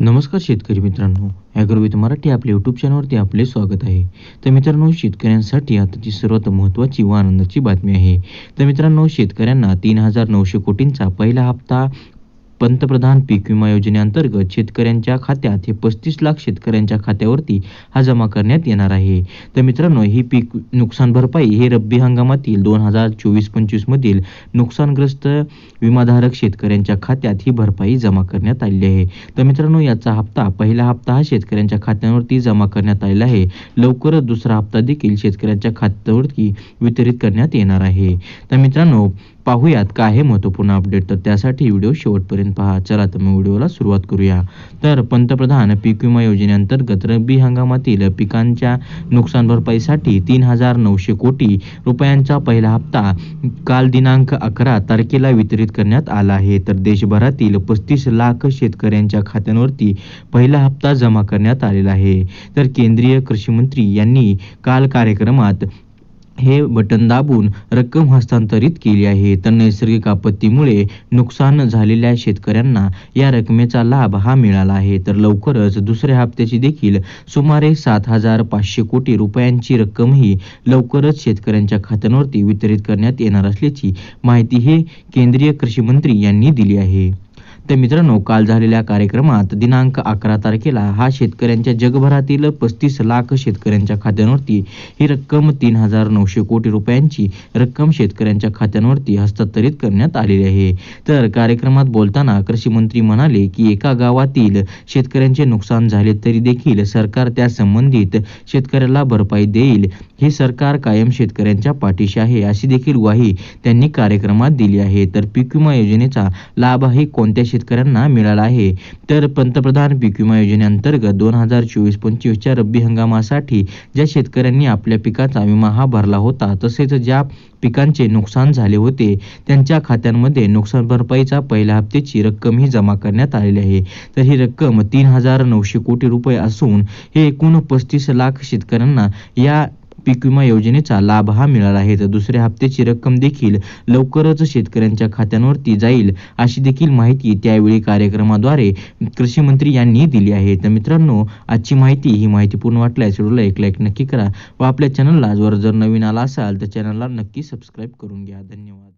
नमस्कार शेतकरी मित्रांनो. ॲग्रोविथ मराठी आपल्या यूट्यूब चॅनलवरती आपले स्वागत आहे. तर मित्रांनो शेतकऱ्यांसाठी आताची सर्वात महत्त्वाची व आनंदाची बातमी आहे. तर मित्रांनो शेतकऱ्यांना तीन हजार नऊशे कोटींचा पहिला हप्ता पंतप्रधान पीक विमा योजनेअंतर्गत शेतकऱ्यांच्या खात्यात हे पस्तीस लाख शेतकऱ्यांच्या खात्यावरती हा जमा करण्यात येणार आहे. तर मित्रांनो ही पीक नुकसान भरपाई हे रब्बी हंगामातील दोन हजार चोवीस पंचवीसमधील नुकसानग्रस्त विमाधारक शेतकऱ्यांच्या खात्यात ही भरपाई जमा करण्यात आलेली आहे. तर मित्रांनो याचा हप्ता पहिला हप्ता हा शेतकऱ्यांच्या खात्यांवरती जमा करण्यात आलेला आहे. लवकरच दुसरा हप्ता देखील शेतकऱ्यांच्या खात्यावरती वितरित करण्यात येणार आहे. तर मित्रांनो पाहूयात काय आहे महत्त्वपूर्ण अपडेट तर त्यासाठी व्हिडिओ शेवटपर्यंत पहा. चला तर मग व्हिडिओला सुरुवात करूया. तर पंतप्रधान पीक विमा योजनेअंतर्गत रब्बी हंगामातील पिकांच्या नुकसान भरपाईसाठी तीन हजार नऊशे कोटी रुपयांचा पहिला हप्ता काल दिनांक अकरा तारखेला वितरित करण्यात आला आहे. तर देशभरातील पस्तीस लाख शेतकऱ्यांच्या खात्यांवरती पहिला हप्ता जमा करण्यात आलेला आहे. तर केंद्रीय कृषी मंत्री यांनी काल कार्यक्रमात हे बटन दाबून रक्कम हस्तांतरित केली आहे. तर नैसर्गिक आपत्तीमुळे नुकसान झालेल्या शेतकऱ्यांना या रकमेचा लाभ हा मिळाला आहे. तर लवकरच दुसऱ्या हप्त्याची देखील सुमारे सात हजार पाचशे कोटी रुपयांची रक्कमही लवकरच शेतकऱ्यांच्या खात्यांवरती वितरित करण्यात येणार असल्याची माहिती हे केंद्रीय कृषी मंत्री यांनी दिली आहे. तर मित्रांनो काल झालेल्या कार्यक्रमात दिनांक अकरा तारखेला हा शेतकऱ्यांच्या जगभरातील पस्तीस लाख शेतकऱ्यांच्या खात्यांवरती ही रक्कम तीन हजार नऊशे कोटी रुपयांची रक्कम शेतकऱ्यांच्या खात्यांवरती हस्तांतरित करण्यात आलेली आहे. तर कार्यक्रमात बोलताना कृषी मंत्री म्हणाले की एका गावातील शेतकऱ्यांचे नुकसान झाले तरी देखील सरकार त्या संबंधित शेतकऱ्याला भरपाई देईल. हे सरकार कायम शेतकऱ्यांच्या पाठीशी आहे अशी देखील ग्वाही त्यांनी कार्यक्रमात दिली आहे. तर पीक विमा योजनेचा लाभ हे कोणत्या शेतकऱ्यांना मिळाला आहे. तर पंतप्रधान पीक विमा योजनेअंतर्गत दोन हजार चोवीस पंचवीसच्या रब्बी हंगामासाठी ज्या शेतकऱ्यांनी आपल्या पिकाचा विमा हा भरला होता तसेच ज्या पिकांचे नुकसान झाले होते त्यांच्या खात्यांमध्ये नुकसान भरपाईचा पहिल्या हप्त्याची रक्कम ही जमा करण्यात आलेली आहे. तर ही रक्कम तीन हजार नऊशे कोटी रुपये असून हे एकूण पस्तीस लाख शेतकऱ्यांना या पीक विमा योजनेचा लाभ हा मिळाला आहे. तर दुसऱ्या हप्त्याची रक्कम देखील लवकरच शेतकऱ्यांच्या खात्यांवरती जाईल अशी देखील माहिती त्यावेळी कार्यक्रमाद्वारे कृषी मंत्री यांनी दिली आहे. तर मित्रांनो आजची माहिती ही माहिती पूर्ण वाटल्यास व्हिडिओला एक लाईक नक्की करा व आपल्या चॅनलला जर जर नवीन आला असाल तर चॅनलला नक्की सबस्क्राईब करून घ्या. धन्यवाद.